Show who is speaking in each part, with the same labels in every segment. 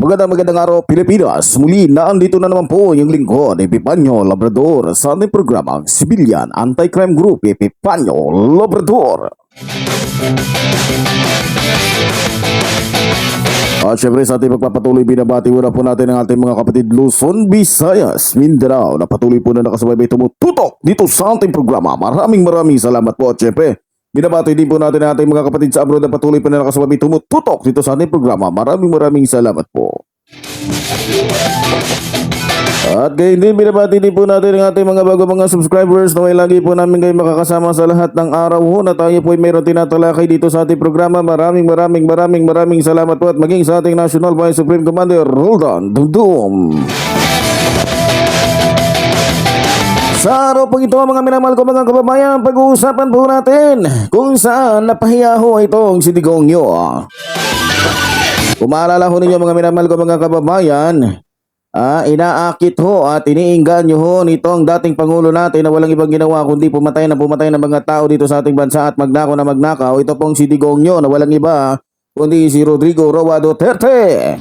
Speaker 1: Magandang magandang araw Pilipinas. Muli na andito na naman po yung lingkod Epipanyo Labrador sa ating programang Civilian Anti-Crime Group Epipanyo Labrador. At syempre sa ating pagpapatuloy binabati muna po natin ang ating mga kapatid Luzon, Visayas, Mindanao na patuloy po na nakasabay tumututok dito sa ating programa. Maraming maraming salamat po at syempre Binabati din po natin ang ating mga kapatid sa abroad na patuloy pa na nakasabay tumututok dito sa ating programa. Maraming maraming salamat po. At gayon din, binabati din po natin ang ating mga bago mga subscribers na may lagi po namin kayo makakasama sa lahat ng araw ho na tayo po ay mayroon tinatalakay dito sa ating programa. Maraming maraming maraming maraming salamat po at maging sa ating National Vice Supreme Commander Roldan Dumdum. Sa araw pong ito mga minamahal ko mga kababayan, pag-uusapan po natin kung saan napahiya ho itong si Digong nyo. Kung maalala ho ninyo mga minamahal ko mga kababayan, ah, inaakit ho at iniinggan nyo ho nitong dating Pangulo natin na walang ibang ginawa kundi pumatay na pumatay ng mga tao dito sa ating bansa at magnakaw na magnakaw. Ito pong si Digong nyo na walang iba kundi si Rodrigo Roa Duterte.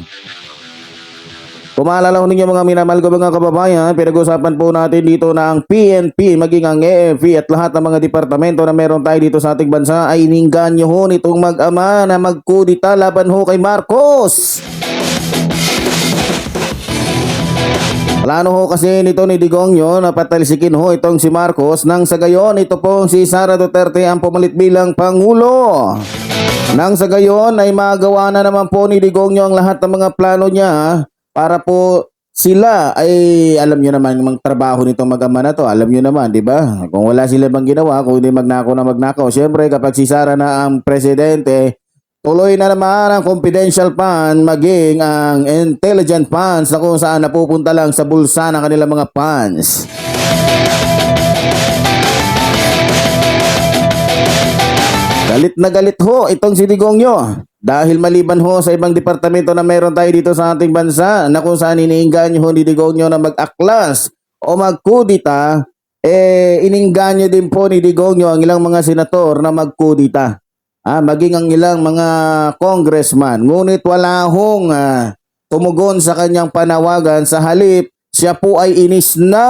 Speaker 1: Kung maalala ninyo mga minamahal ko mga kababayan, pinag-usapan po natin dito na ang PNP, maging ang AFP at lahat ng mga departamento na meron tayo dito sa ating bansa ay ininggan nyo ho nitong mag-ama na magkudita laban ho kay Marcos. Plano ho kasi nito ni Digongyo na patalsikin ho itong si Marcos nang sa gayon ito pong si Sara Duterte ang pumalit bilang Pangulo. Nang sa gayon ay magawa na naman po ni Digongyo ang lahat ng mga plano niya para po sila ay alam nyo naman yung trabaho nitong mag-ama na to. Alam nyo naman, di ba? Kung wala sila bang ginawa, kung hindi magnakaw na magnakaw. Siyempre, kapag si Sara na ang presidente, tuloy na naman ang confidential fund maging ang intelligent funds na kung saan napupunta lang sa bulsa ng kanilang mga funds. Galit na galit ho itong si Digongyo. Dahil maliban ho sa ibang departamento na meron tayo dito sa ating bansa na kung saan iniinggan ho ni Digongyo na mag-aklas o magkudita, eh iningganyo din po ni Digongyo ang ilang mga senator na magkudita. Ah, maging ang ilang mga congressman. Ngunit wala hong ah, tumugon sa kanyang panawagan sa halip siya po ay inis na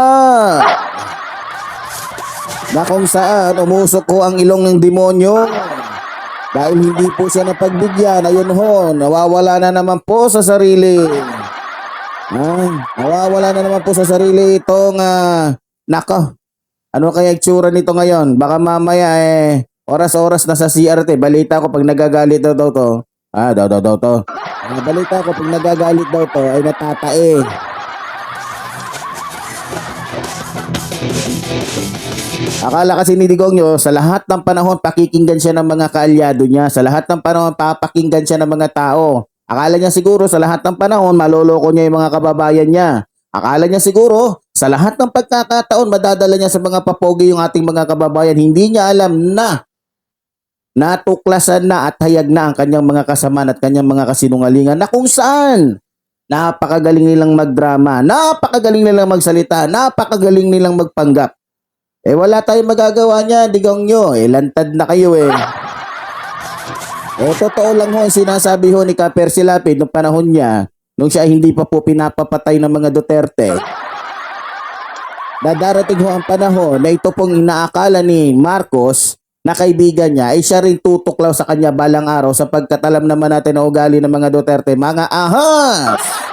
Speaker 1: na kung saan umusok ko ang ilong ng demonyo. Dahil hindi po siya napagbigyan, ayun ho, nawawala na naman po sa sarili. Ay, nawawala na naman po sa sarili itong, ah, nako, ano kaya itsura nito ngayon? Baka mamaya eh, oras-oras na sa CRT, balita ko pag nagagalit daw to. Ah, daw daw daw to. Ah, balita ko pag nagagalit daw to ay natatae. Akala kasi ni Digongyo, sa lahat ng panahon pakikinggan siya ng mga kaalyado niya. Sa lahat ng panahon papakinggan siya ng mga tao. Akala niya siguro sa lahat ng panahon maloloko niya yung mga kababayan niya. Akala niya siguro sa lahat ng pagkakataon madadala niya sa mga papogi yung ating mga kababayan. Hindi niya alam na natuklasan na at hayag na ang kanyang mga kasamaan at kanyang mga kasinungalingan na kung saan napakagaling nilang magdrama, napakagaling nilang magsalita, napakagaling nilang magpanggap. Eh wala tayong magagawa niya, digong nyo. Eh lantad na kayo eh. Eh totoo lang ho ang sinasabi ho ni Kaper Silapid noong panahon niya, nung siya hindi pa po pinapapatay ng mga Duterte. Na darating ho ang panahon na ito pong inaakala ni Marcos na kaibigan niya ay siya rin tutuklaw sa kanya balang araw sapagkat alam naman natin na ugali ng mga Duterte, mga ahas!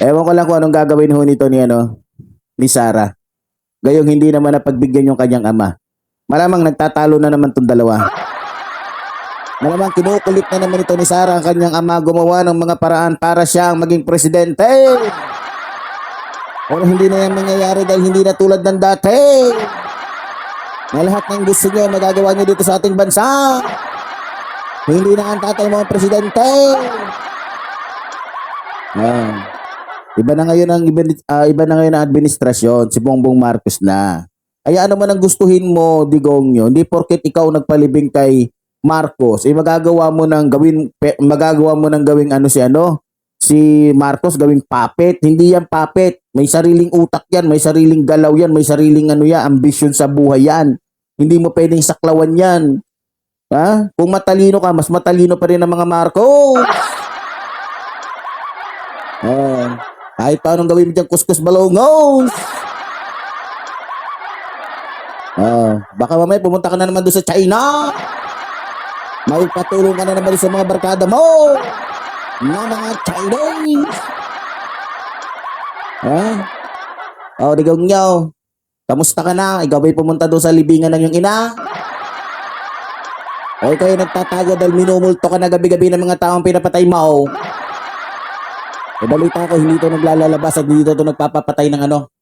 Speaker 1: Ewan ko lang kung anong gagawin ho nito ni ano, ni Sarah. Gayong hindi naman napagbigyan yung kanyang ama. Malamang nagtatalo na naman tong dalawa. Malamang kinukulit na naman ito ni Sarah ang kanyang ama gumawa ng mga paraan para siya ang maging presidente. Pero hindi na yan mangyayari dahil hindi na tulad ng dati. Na lahat ng gusto nyo, magagawa nyo dito sa ating bansa. Hindi na ang tatay mo ang presidente. Ah. Iba na ngayon ang iba, ah, iba na ngayon ang administrasyon, si Bongbong Marcos na. Kaya ano man ang gustuhin mo, Digongyo, hindi porket ikaw nagpalibing kay Marcos, eh magagawa mo ng gawin pe- magagawa mo ng gawing ano si ano, si Marcos gawing puppet. Hindi yan puppet. May sariling utak yan, may sariling galaw yan, may sariling ano yan, ambisyon sa buhay yan. Hindi mo pwedeng saklawan yan. Ha? Kung matalino ka, mas matalino pa rin ang mga Marcos. Oh, kahit paano gawin mo dyan, kuskus balongos. Oh, baka mamaya pumunta ka na naman doon sa China. Magpatulong ka na naman sa mga barkada mo. Na mga Chinese. Ha? Oh, digong nyo. Kamusta ka na? Ikaw ba'y pumunta doon sa libingan ng iyong ina? O ay nagtatago dahil minumulto ka na gabi-gabi ng mga taong pinapatay mo. E balita ko, hindi ito naglalalabas at hindi ito nagpapapatay ng ano.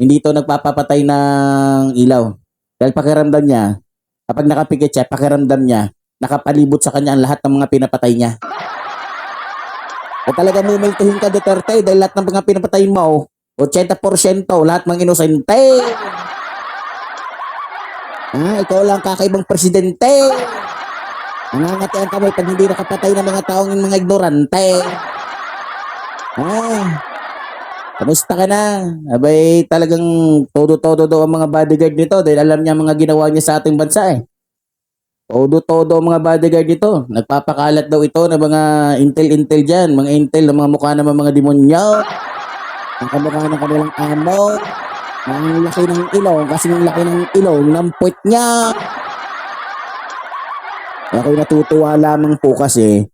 Speaker 1: Hindi ito nagpapapatay ng ilaw. Dahil pakiramdam niya, kapag nakapikit siya, pakiramdam niya, nakapalibot sa kanya ang lahat ng mga pinapatay niya. O talaga mumultuhin ka Duterte dahil lahat ng mga pinapatay mo, 80% lahat mga inosente. Ah, ikaw lang kakaibang presidente. Nangangati ang kamay pag hindi nakapatay ng mga taong mga ignorante. Ah, kamusta ka na? Abay, talagang todo-todo daw ang mga bodyguard nito dahil alam niya ang mga ginawa niya sa ating bansa eh. Todo-todo ang mga bodyguard nito. Nagpapakalat daw ito ng mga intel-intel dyan. Mga intel ng mga mukha ng mga demonyo. Ang kamukha ng kanilang amo. Ang laki ng ilong kasi yung laki ng ilong ng puwet niya. Ako'y natutuwa lamang po kasi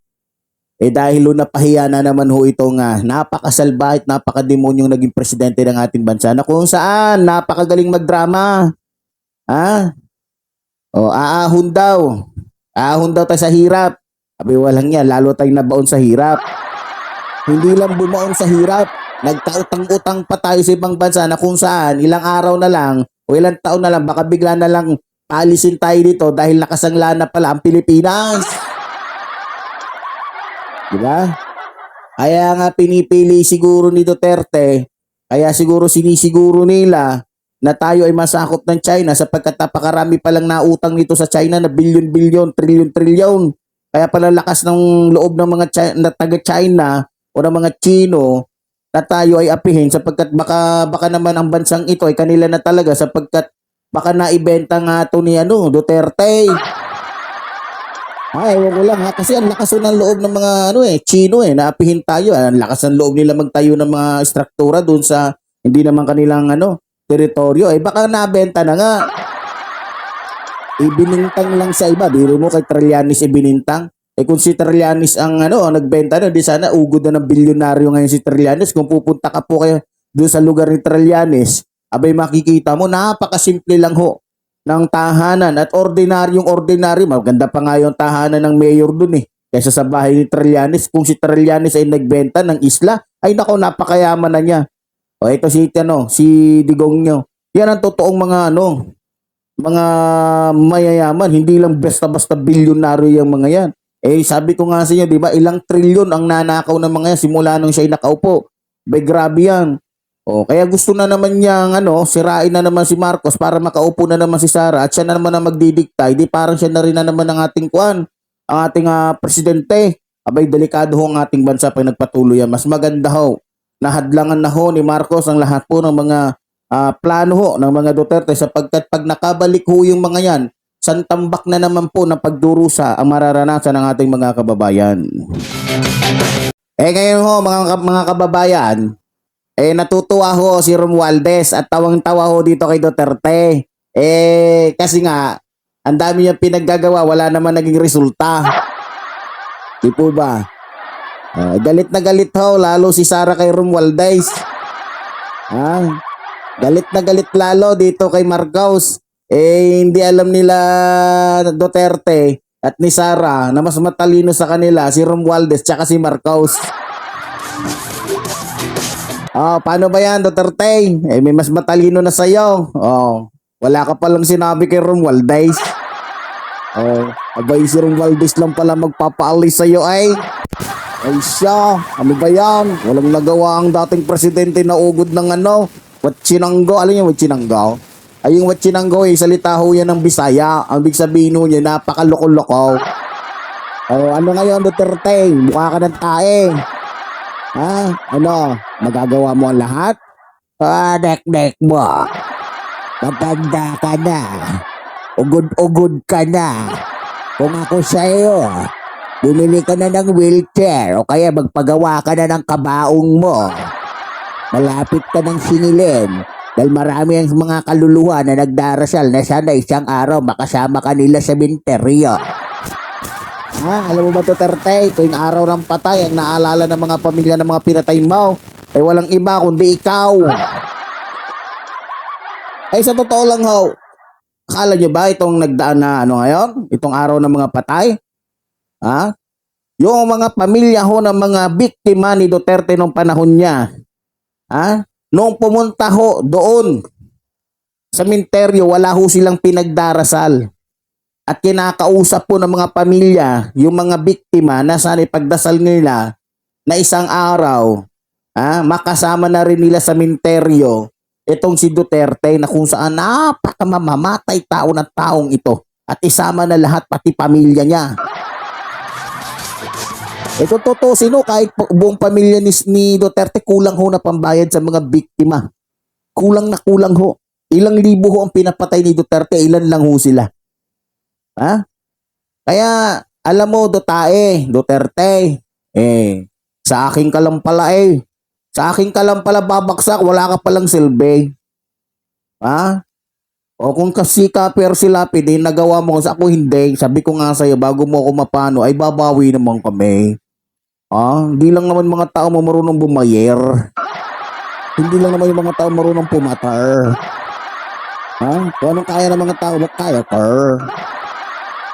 Speaker 1: eh dahil ho napahiya na naman ho ito nga napakasalba at napakademonyong naging presidente ng ating bansa na kung saan napakagaling magdrama. Ha? O aahon daw. Aahon daw tayo sa hirap. Abi walang yan, lalo tayong nabaon sa hirap. Hindi lang bumaon sa hirap, nagkautang-utang pa tayo sa ibang bansa na kung saan ilang araw na lang o ilang taon na lang baka bigla na lang alisin tayo dito dahil nakasangla na pala ang Pilipinas. Di ba? Kaya nga pinipili siguro ni Duterte, kaya siguro sinisiguro nila na tayo ay masakop ng China sapagkat napakarami palang nautang nito sa China na bilyon-bilyon, trilyon-trilyon. Kaya pala lakas ng loob ng mga Chi- na taga-China o ng mga Chino na tayo ay apihin sapagkat baka baka naman ang bansang ito ay kanila na talaga sapagkat baka naibenta nga to ni ano Duterte. Ay, ewan ko lang ha. Kasi ang lakas ng loob ng mga ano eh, Chino eh, naapihin tayo. Ang lakas ng loob nila magtayo ng mga struktura doon sa hindi naman kanilang ano, teritoryo. Eh baka nabenta na nga. Ibinintang lang sa iba. Biro mo kay Trillanes ibinintang. Eh kung si Trillanes ang ano, ang nagbenta na, di sana ugod na ng bilyonaryo ngayon si Trillanes. Kung pupunta ka po kayo doon sa lugar ni Trillanes, abay makikita mo, napakasimple lang ho ng tahanan at ordinaryong ordinaryo. Maganda pa nga yung tahanan ng mayor doon eh. Kaysa sa bahay ni Trillanes, kung si Trillanes ay nagbenta ng isla, ay nako, napakayaman na niya. O ito si ano, si Digongyo. Yan ang totoong mga ano, mga mayayaman, hindi lang basta-basta bilyonaryo yung mga yan. Eh sabi ko nga sa inyo, 'di ba, ilang trilyon ang nanakaw ng mga yan simula nung siya ay nakaupo. Bay grabe yan. O kaya gusto na naman niyang ano, sirain na naman si Marcos para makaupo na naman si Sara at siya na naman ang magdidikta. Hindi parang siya na rin na naman ang ating kuan, ang ating ah, presidente. Abay delikado ho ang ating bansa pag nagpatuloy yan. Mas maganda ho. Nahadlangan na ho ni Marcos ang lahat po ng mga ah, plano ho ng mga Duterte sapagkat pag nakabalik ho yung mga yan, santambak na naman po ng pagdurusa ang mararanasan ng ating mga kababayan. Eh ngayon ho mga, mga kababayan, eh natutuwa ho si Romualdez at tawang-tawa ho dito kay Duterte. Eh kasi nga, ang dami niyang pinaggagawa, wala naman naging resulta. Di po ba? Ah, galit na galit ho, lalo si Sara kay Romualdez. Ah, galit na galit lalo dito kay Marcos. Eh, hindi alam nila Duterte at ni Sara na mas matalino sa kanila si Romualdez tsaka si Marcos. Oh, paano ba yan, Duterte? Eh, may mas matalino na sa'yo. Oh, wala ka palang sinabi kay Romualdez. Oh, abay si Ron Valdez lang pala magpapaalis sa'yo ay. Ay siya, ano ba yan? Walang nagawa ang dating presidente na ugod ng ano, Watchinanggo. Alam niyo Watchinanggo? Ay yung Watchinanggo eh, salita ho yan ng Bisaya. Ang big sabihin ho niya, napakaloko-loko. Oh, ano ngayon Duterte? Mukha ka ng tae. Ha? Ano? Magagawa mo ang lahat? Ah, dek-dek mo. Matanda ka na. Ugod-ugod ka na. Kung ako sa'yo, bumili ka na ng wheelchair o kaya magpagawa ka na ng kabaong mo. Malapit ka ng singilin dahil marami ang mga kaluluwa na nagdarasal na sana isang araw makasama ka nila sa minteryo. Ha, alam mo ba Duterte, tuwing araw ng patay ang naalala ng mga pamilya ng mga pinatay mo ay walang iba kundi ikaw. Ay sa totoo lang ho, akala nyo ba itong nagdaan na ano ngayon? Itong araw ng mga patay? Ha? Yung mga pamilya ho ng mga biktima ni Duterte nung panahon niya. Ha? Noong pumunta ho doon sa minteryo, wala ho silang pinagdarasal. At kinakausap po ng mga pamilya, yung mga biktima na sana ipagdasal nila na isang araw, ha, makasama na rin nila sa minteryo itong si Duterte na kung saan napakamamamatay tao ng taong ito at isama na lahat pati pamilya niya. Ito totoo sino kahit bu- buong pamilya ni, ni Duterte kulang ho na pambayad sa mga biktima. Kulang na kulang ho. Ilang libo ho ang pinapatay ni Duterte, ilan lang ho sila. Ha? Kaya alam mo Dotae, Duterte, eh sa akin ka lang pala eh. Sa akin ka lang pala babaksak, wala ka palang silbi. Ha? O kung kasi ka pero si Lapid, eh, nagawa mo sa ako hindi. Sabi ko nga sa'yo, bago mo ako mapano, ay babawi naman kami. Ah, hindi lang naman mga tao mo marunong bumayer. Hindi lang naman yung mga tao marunong pumatar. Ha? Kung anong kaya ng mga tao, kaya tar?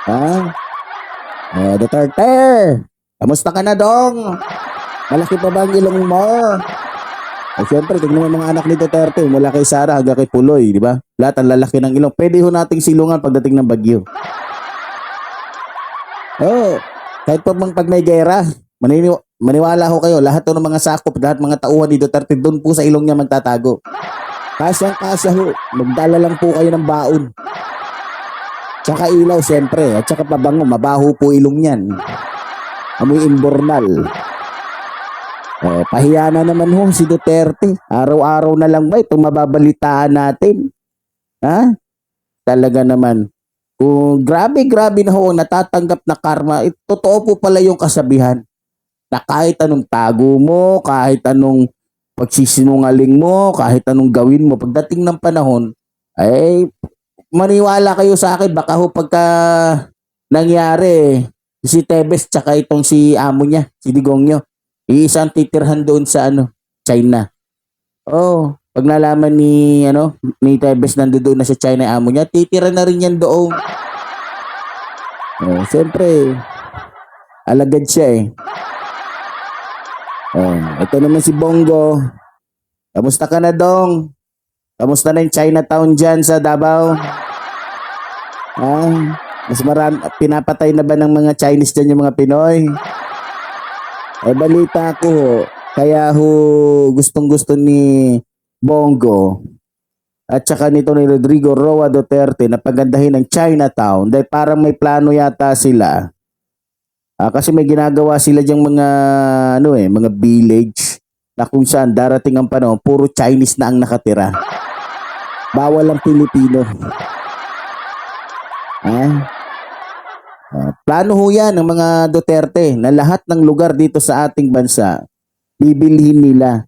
Speaker 1: Ha? Eh, Duterte, kamusta ka na dong? Malaki pa ba ang ilong mo? Ay, syempre, tignan mo mga anak ni Duterte, mula kay Sara hanggang kay Puloy, di ba? Lahat ang lalaki ng ilong. Pwede ho nating silungan pagdating ng bagyo. Oh, kahit pa bang pag may gera, manini maniwala ho kayo, lahat ng mga sakop, lahat mga tauhan ni Duterte, doon po sa ilong niya magtatago. Kasyang kasya ho, magdala lang po kayo ng baon. Tsaka ilaw, syempre, at tsaka pabango, mabaho po ilong yan. Amoy imbornal. Eh, pahiya na naman ho si Duterte. Araw-araw na lang ba itong mababalitaan natin? Ha? Talaga naman. Kung grabe-grabe na ho, natatanggap na karma, eh, totoo po pala yung kasabihan na kahit anong tago mo, kahit anong pagsisinungaling mo, kahit anong gawin mo, pagdating ng panahon, ay maniwala kayo sa akin, baka ho pagka nangyari, si Tebes tsaka itong si amo niya, si Digongyo, Iisang titirhan doon sa ano, China. Oh, pag nalaman ni ano, ni Tebes nandoon na sa China amo niya, titira na rin yan doon. Oh, siyempre, alagad siya eh. Oh, ito naman si Bongo. Kamusta ka na dong? Kamusta na yung Chinatown dyan sa Davao? Ah, mas marami, pinapatay na ba ng mga Chinese dyan yung mga Pinoy? Eh, balita ko, kaya ho gustong gusto ni Bongo at saka nito ni Rodrigo Roa Duterte na pagandahin ng Chinatown dahil parang may plano yata sila. Ah, kasi may ginagawa sila diyang mga ano eh, mga village na kung saan darating ang panahon, puro Chinese na ang nakatira. Bawal ang Pilipino. Ah, Ah, plano ho yan ng mga Duterte na lahat ng lugar dito sa ating bansa, bibilhin nila.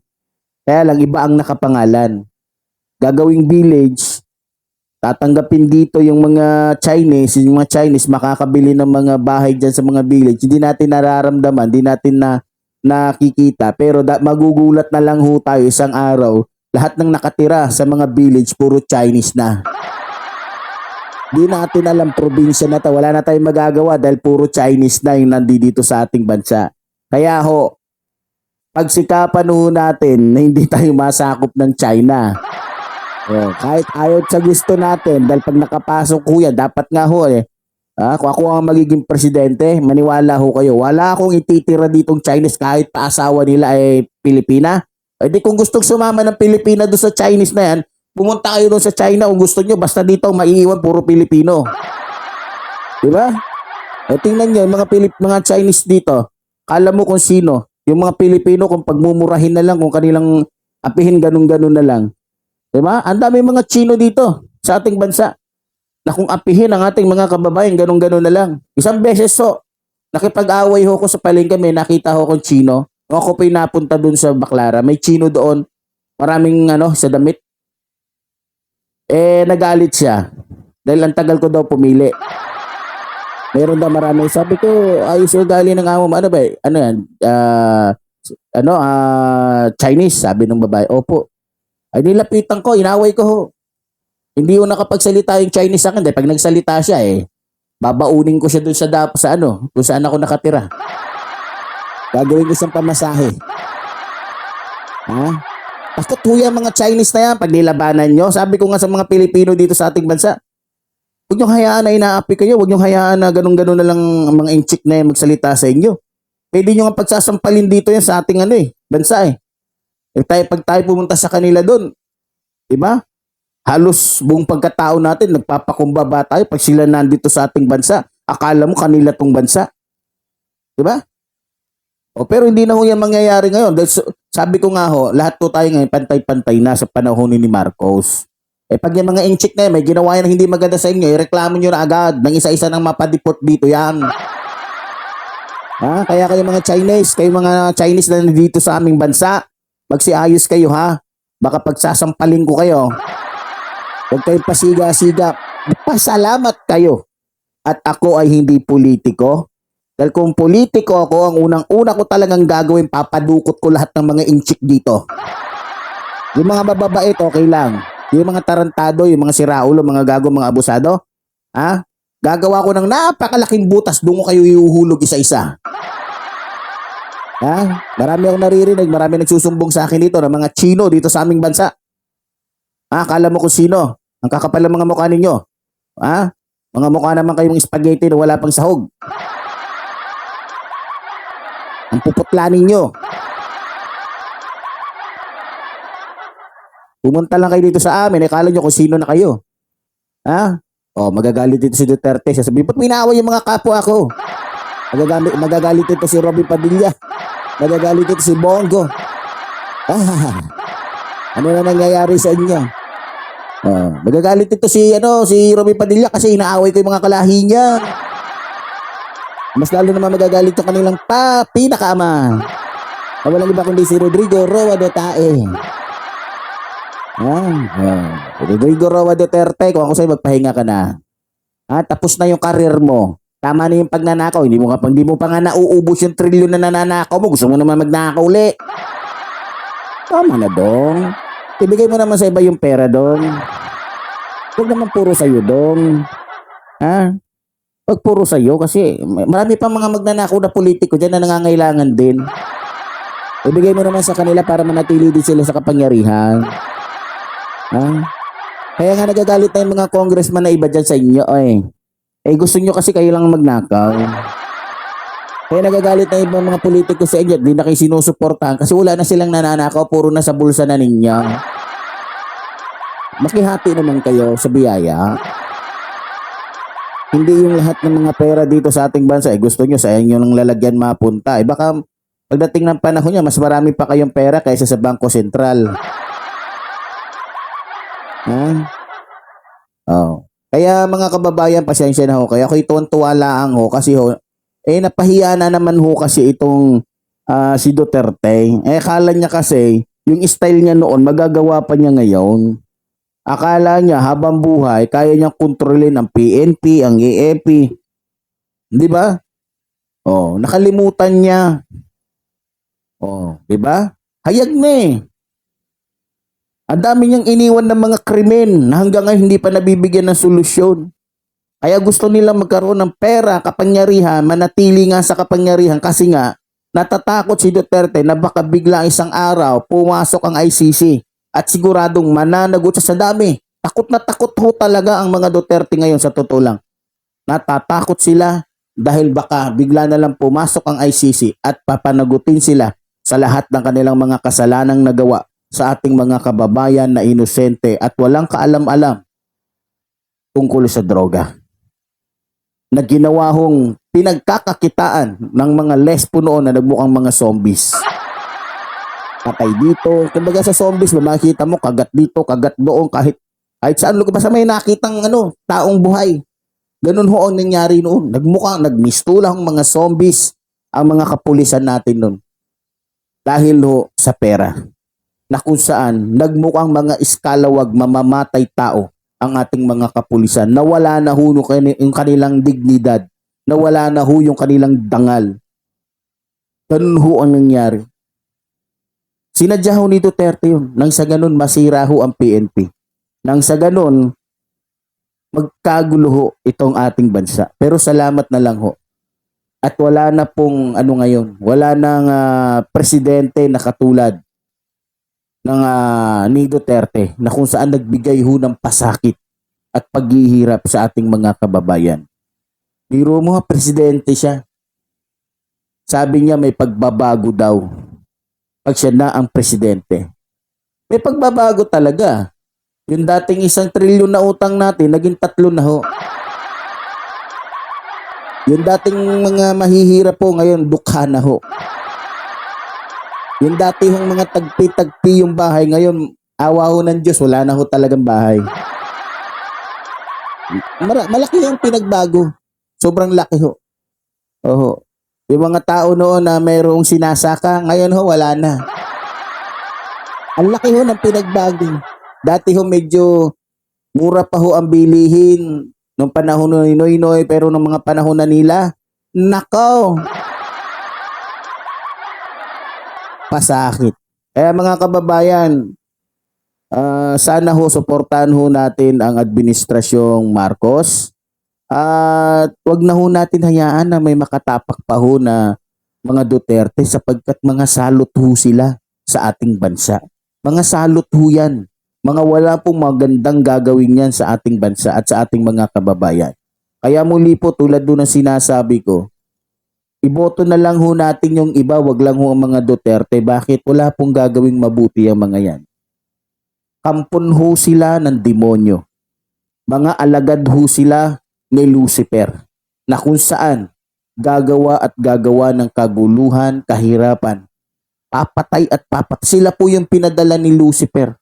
Speaker 1: Kaya lang iba ang nakapangalan. Gagawing village, tatanggapin dito yung mga Chinese, yung mga Chinese makakabili ng mga bahay dyan sa mga village. Hindi natin nararamdaman, hindi natin na nakikita. Pero da, magugulat na lang ho tayo isang araw, lahat ng nakatira sa mga village, puro Chinese na. Di natin alam probinsya na to. Wala na tayong magagawa dahil puro Chinese na yung nandito sa ating bansa. Kaya ho, pagsikapan ho natin na hindi tayo masakop ng China. Oh, kahit ayaw sa gusto natin dahil pag nakapasok ho yan, dapat nga ho eh, Ah, kung ako ang magiging presidente, maniwala ho kayo. Wala akong ititira ditong Chinese kahit pa asawa nila ay Pilipina. E di kung gustong sumama ng Pilipina doon sa Chinese na yan, pumunta kayo doon sa China kung gusto nyo. Basta dito maiiwan puro Pilipino. Di ba? E tingnan nyo, mga, Pilip, mga Chinese dito, kala mo kung sino. Yung mga Pilipino, kung pagmumurahin na lang, kung kanilang apihin ganun-ganun na lang. Di ba? Ang dami mga Chino dito sa ating bansa na kung apihin ang ating mga kababayan, ganun-ganun na lang. Isang beses so, nakipag-away ho ko sa palengke, may nakita ho kong Chino. Nung ako po'y napunta dun sa Baclara, may Chino doon, maraming ano, sa damit. Eh, nagalit siya. Dahil ang tagal ko daw pumili. Meron daw marami. Sabi ko, ayos yung gali ng amo mo. Ano ba? eh? Ano yan? Ah, ano, ah, Chinese, sabi ng babae. Opo. Ay, nilapitan ko, inaway ko ho. Hindi ko nakapagsalita yung Chinese sa akin. Dahil pag nagsalita siya eh, babaunin ko siya dun sa, dap, sa ano, kung saan ako nakatira. Gagawin ko siyang pamasahe. Ha? Takot ho yan mga Chinese na yan pag nilabanan nyo. Sabi ko nga sa mga Pilipino dito sa ating bansa, huwag nyo hayaan na inaapi kayo. Huwag nyo hayaan na ganun-ganun na lang ang mga inchik na yan magsalita sa inyo. Pwede nyo nga pagsasampalin dito yan sa ating ano eh, bansa eh. Eh, tayo, pag tayo pumunta sa kanila doon, di ba? Halos buong pagkatao natin, nagpapakumbaba tayo pag sila nandito sa ating bansa. Akala mo kanila tong bansa. Di ba? O, pero hindi na ho yan mangyayari ngayon. Dahil sabi ko nga ho, lahat po tayo ngayon pantay-pantay na sa panahon ni Marcos. Eh pag yung mga inchik na yan, may ginawa yan hindi maganda sa inyo, ireklamo nyo na agad. Nang isa-isa nang mapadeport dito yan. Ha? Kaya kayo mga Chinese, kayo mga Chinese na nandito sa aming bansa, magsiayos kayo ha. Baka pagsasampalin ko kayo. Huwag kayong pasiga-siga. Pasalamat kayo. At ako ay hindi politiko. Dahil kung politiko ako, ang unang-una ko talagang gagawin, papadukot ko lahat ng mga inchik dito. Yung mga mababait, okay lang. Yung mga tarantado, yung mga siraulo, mga gago, mga abusado, ha? Gagawa ko ng napakalaking butas, doon ko kayo iuhulog isa-isa. Ha? Marami akong naririnig, marami nagsusumbong sa akin dito ng mga Chino dito sa aming bansa. Ha? Akala mo kung sino? Ang kakapal ng mga mukha ninyo. Ha? Mga mukha naman kayong spaghetti na wala pang sahog. Ang puputla ninyo. Pumunta lang kayo dito sa amin, akala nyo kung sino na kayo. Ha? O, magagalit dito si Duterte. Sasabihin, ba't minaway yung mga kapwa ko? Magagalit, magagalit dito si Robby Padilla. Magagalit dito si Bongo. Ah, ano na nangyayari sa inyo? Oh, magagalit dito si ano si Robby Padilla kasi inaaway ko yung mga kalahi niya. Mas lalo naman magagalit yung kanilang pa, pinakaama. Na walang iba kundi si Rodrigo Roa Dutae. Ah, ah. Rodrigo Roa Duterte, kung ako sa'yo, magpahinga ka na. Ah, tapos na yung karir mo. Tama na yung pagnanakaw. Hindi mo, ka, hindi mo pa nga nauubos yung trilyon na nananakaw mo. Gusto mo naman magnakaw uli. Tama na, dong. Ibigay mo naman sa iba yung pera, dong. Huwag naman puro sa'yo, dong. Ha? Huwag puro sa'yo kasi marami pa mga magnanakaw na politiko dyan na nangangailangan din. Ibigay mo naman sa kanila para manatili din sila sa kapangyarihan. Ha? Kaya nga nagagalit na yung mga congressman na iba dyan sa inyo, eh. Eh gusto nyo kasi kayo lang magnakaw. Kaya nagagalit na yung mga politiko sa inyo, di na kayo sinusuportahan kasi wala na silang nananakaw, puro na sa bulsa na ninyo. Makihati naman kayo sa biyaya. Hindi yung lahat ng mga pera dito sa ating bansa, eh gusto nyo sa inyo lang lalagyan mapunta. Eh baka pagdating ng panahon niya, mas marami pa kayong pera kaysa sa Bangko Sentral. Ha? Oh. Kaya mga kababayan, pasensya na ho. Kaya ako tuwan-tuwa lang ho kasi ho, eh napahiya na naman ho kasi itong ah, si Duterte. Eh akala niya kasi, yung style niya noon, magagawa pa niya ngayon. Akala niya habang buhay, kaya niyang kontrolin ang PNP, ang AFP. Di ba? Oh, nakalimutan niya. Oh, di ba? Hayag na eh. Ang dami niyang iniwan ng mga krimen na hanggang ngayon hindi pa nabibigyan ng solusyon. Kaya gusto nilang magkaroon ng pera, kapangyarihan, manatili nga sa kapangyarihan kasi nga natatakot si Duterte na baka bigla isang araw pumasok ang ICC at siguradong mananagot sa dami. Takot na takot ho talaga ang mga Duterte ngayon sa totoo lang. natatakot sila dahil baka bigla na lang pumasok ang ICC at papanagutin sila sa lahat ng kanilang mga kasalanang nagawa sa ating mga kababayan na inosente at walang kaalam-alam tungkol sa droga. Na ginawa hong pinagkakakitaan ng mga lesbo noon na nagmukhang mga zombies. Patay dito. Kumbaga sa zombies, makikita mo kagat dito, kagat doon, kahit kahit saan lugar. Basta may nakitang ano, taong buhay. Ganun ho ang nangyari noon. Nagmukhang, nagmistula ang mga zombies ang mga kapulisan natin noon. Dahil ho sa pera. Na kung saan nagmukhang mga iskalawag mamamatay tao ang ating mga kapulisan. Nawala na ho yung kanilang dignidad. Nawala na ho yung kanilang dangal. Ganun ho ang nangyari. Sinadya ho ni Duterte yun. Nang sa ganun, masira ho ang PNP. Nang sa ganun, magkagulo ho itong ating bansa. Pero salamat na lang ho. At wala na pong ano ngayon, wala nang ah, presidente na katulad ng ah, ni Duterte na kung saan nagbigay ho ng pasakit at paghihirap sa ating mga kababayan. Biro mo presidente siya. Sabi niya may pagbabago daw pag siya na ang presidente. May pagbabago talaga. Yung dating isang trilyon na utang natin, naging tatlo na ho. Yung dating mga mahihirap po ngayon, dukha na ho. Yung dati hong mga tagpi-tagpi yung bahay, ngayon, awa ho ng Diyos, wala na ho talagang bahay. Mara- malaki yung pinagbago. Sobrang laki ho. Oho. Yung mga tao noon na mayroong sinasaka, ngayon ho, wala na. Ang laki ho ng pinagbago. Dati ho medyo mura pa ho ang bilihin nung panahon ni Noy Noy pero nung mga panahon na nila, nakaw. Pasakit. Kaya mga kababayan, ah, sana ho suportahan ho natin ang administrasyong Marcos. At wag na ho natin hayaan na may makatapak pa ho na mga Duterte sapagkat mga salot ho sila sa ating bansa. Mga salot ho yan. Mga wala pong magandang gagawin yan sa ating bansa at sa ating mga kababayan. Kaya muli po tulad doon ng sinasabi ko, iboto na lang ho natin yung iba, wag lang ho ang mga Duterte. Bakit? Wala pong gagawing mabuti ang mga yan. Kampon ho sila ng demonyo. Mga alagad ho sila ni Lucifer na kung saan gagawa at gagawa ng kaguluhan, kahirapan. Papatay at papat. Sila po yung pinadala ni Lucifer.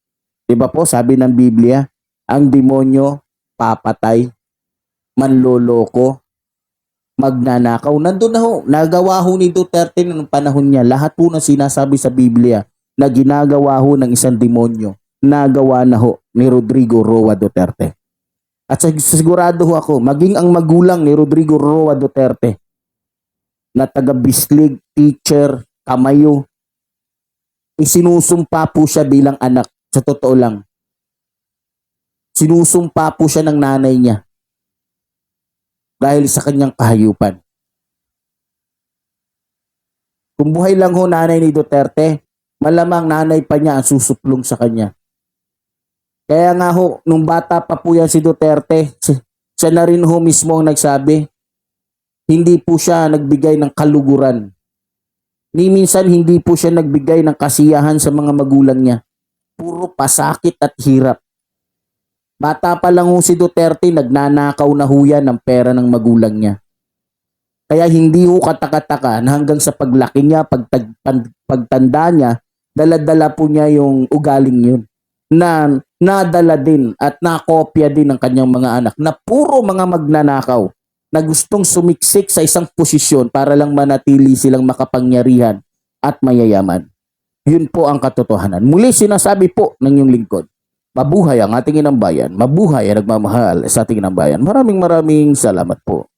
Speaker 1: Ba po, sabi ng Biblia, ang demonyo, papatay, manloloko, magnanakaw. Nandun na ho, nagawa ho ni Duterte noong panahon niya. Lahat po ng sinasabi sa Biblia na ginagawa ho ng isang demonyo, nagawa na ho ni Rodrigo Roa Duterte. At sig- sigurado ho ako, maging ang magulang ni Rodrigo Roa Duterte na taga Bislig, teacher, kamayo, isinusumpa po siya bilang anak. Sa totoo lang. Sinusumpa po siya ng nanay niya dahil sa kanyang kahayupan. Kung buhay lang ho nanay ni Duterte, malamang nanay pa niya ang susuplong sa kanya. Kaya nga ho, nung bata pa po yan si Duterte, si- siya na rin ho mismo ang nagsabi, hindi po siya nagbigay ng kaluguran. Ni minsan hindi po siya nagbigay ng kasiyahan sa mga magulang niya. Puro pasakit at hirap. Bata pa lang ho si Duterte, nagnanakaw na ho yan ng pera ng magulang niya. Kaya hindi ho katakataka na hanggang sa paglaki niya, pagtag, pag- pagtanda niya, daladala po niya yung ugaling yun. Na nadala din at nakopya din ng kanyang mga anak na puro mga magnanakaw na gustong sumiksik sa isang posisyon para lang manatili silang makapangyarihan at mayayaman. Yun po ang katotohanan. Muli sinasabi po ng iyong lingkod, mabuhay ang ating inang bayan, mabuhay ang nagmamahal sa ating inang. Maraming maraming salamat po.